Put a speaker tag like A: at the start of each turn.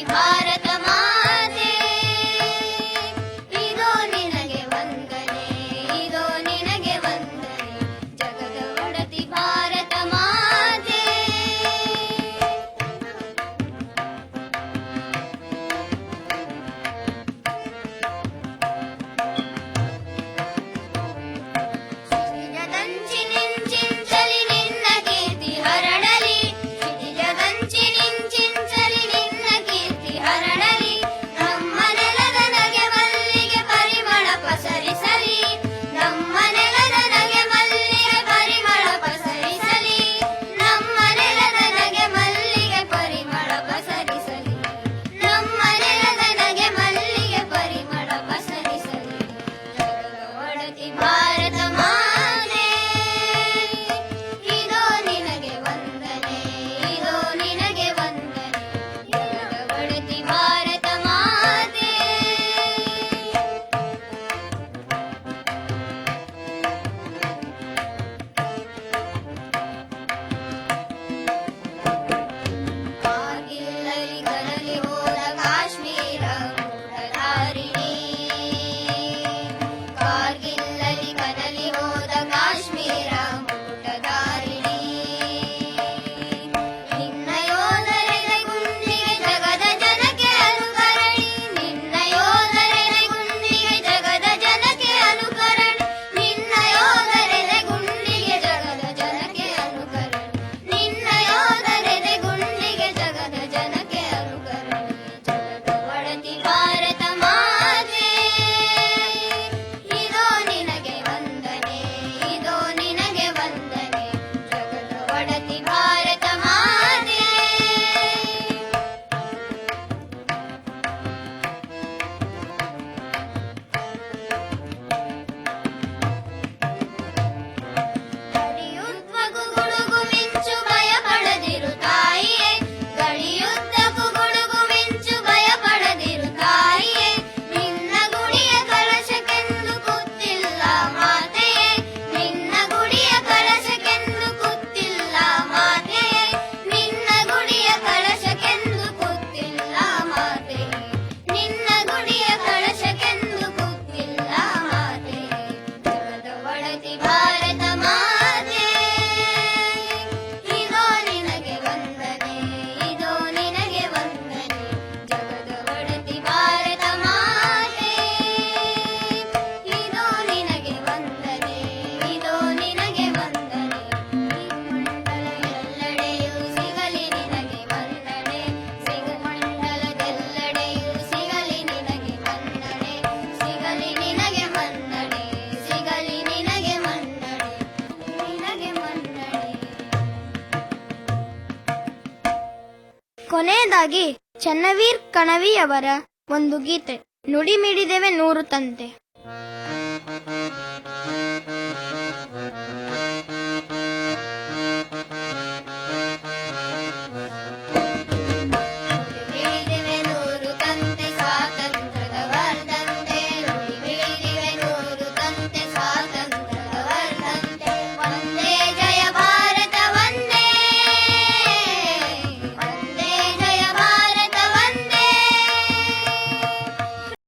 A: भारत பார்க
B: ಕೊನೆಯದಾಗಿ ಚನ್ನವೀರ್ ಕಣವಿಯವರ ಒಂದು ಗೀತೆ ನುಡಿಮಿಡಿದೆವೆ ನೂರು ತಂತೆ.